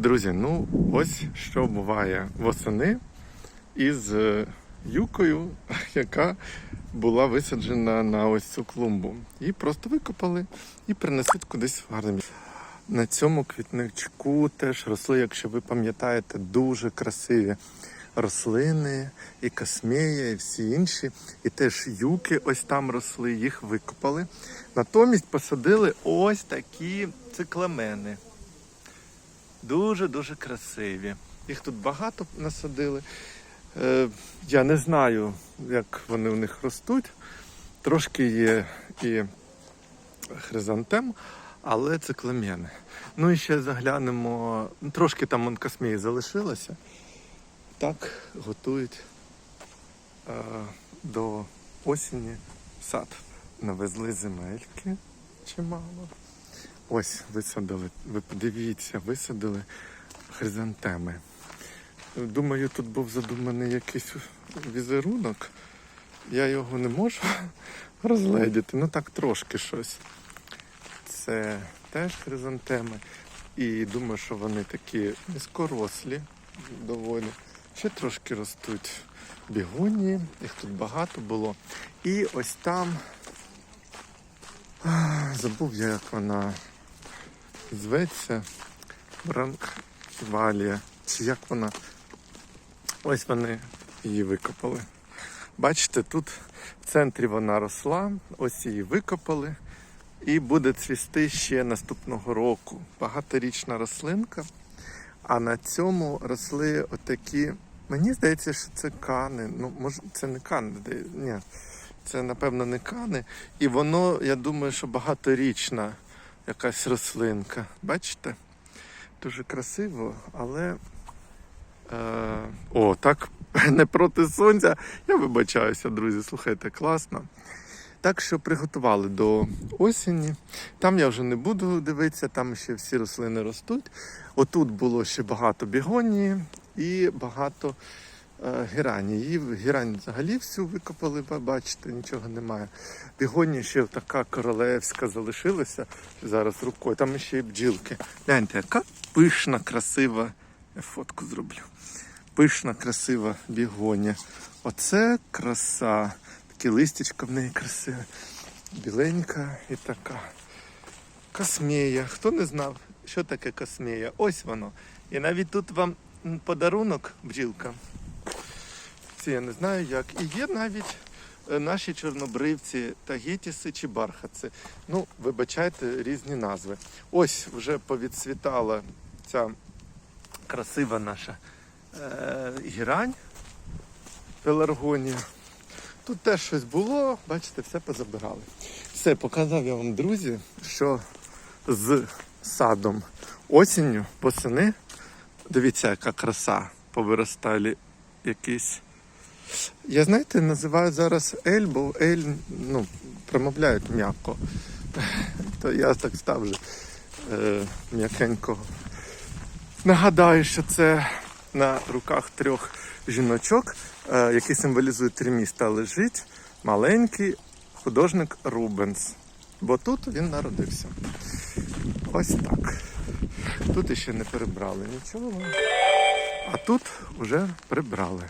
Друзі, ну ось що буває восени із е, юкою, яка була висаджена на ось цю клумбу. Її просто викопали і принесуть кудись в гарне місце. На цьому квітничку теж росли, якщо ви пам'ятаєте, дуже красиві рослини, і касмея, і всі інші. І теж юки ось там росли, їх викопали. Натомість посадили ось такі цикламени. Дуже-дуже красиві. Їх тут багато насадили. Е, я не знаю, як вони в них ростуть. Трошки є і хризантем, але це клем'яни. Ну і ще заглянемо. Трошки там онкосмії залишилося. Так готують е, до осені сад. Навезли земельки чимало. Ось висадили, ви подивіться, висадили хризантеми. Думаю, тут був задуманий якийсь візерунок. Я його не можу розгледіти, ну так трошки щось. Це теж хризантеми. І думаю, що вони такі низькорослі доволі. Ще трошки ростуть бігонії, їх тут багато було. І ось там забув я, як вона зветься. Бранквалія. Чи як вона? Ось вони її викопали. Бачите, тут в центрі вона росла, ось її викопали. І буде цвісти ще наступного року. Багаторічна рослинка. А на цьому росли отакі. Мені здається, що це кани. Ну, може, це не кани. Ні, це напевно не кани. І воно, я думаю, що багаторічна якась рослинка. Бачите? Дуже красиво, але. Е, о, так не проти сонця. Я вибачаюся, друзі. Слухайте, класно. Так що приготували до осені. Там я вже не буду дивитися, там ще всі рослини ростуть. Отут було ще багато бігонії і багато герані. Її герань взагалі всю викопали, ви бачите, нічого немає. Бігонія ще така королевська залишилася зараз рукою. Там ще й бджілки. Гляньте, яка пишна, красива. Я фотку зроблю. Пишна, красива бігонія. Оце краса. Таке листячко в неї красиве. Біленька і така. Космея. Хто не знав, що таке космея? Ось воно. І навіть тут вам подарунок бджілка. Це я не знаю як. І є навіть е, наші чорнобривці, тагітіси чи бархатці. Ну, вибачайте, різні назви. Ось вже повідцвітала ця красива наша е, гірань пеларгонія. Тут теж щось було, бачите, все позабирали. Все, показав я вам, друзі, що з садом осінню, восени. Дивіться, яка краса. Повиростали якісь. Я знаєте, називаю зараз ель, бо ель ну, промовляють м'яко. То я так став вже е, м'якенько. Нагадаю, що це на руках трьох жіночок, е, які символізують три міста, лежить маленький художник Рубенс. Бо тут він народився. Ось так. Тут іще не перебрали нічого. А тут вже прибрали.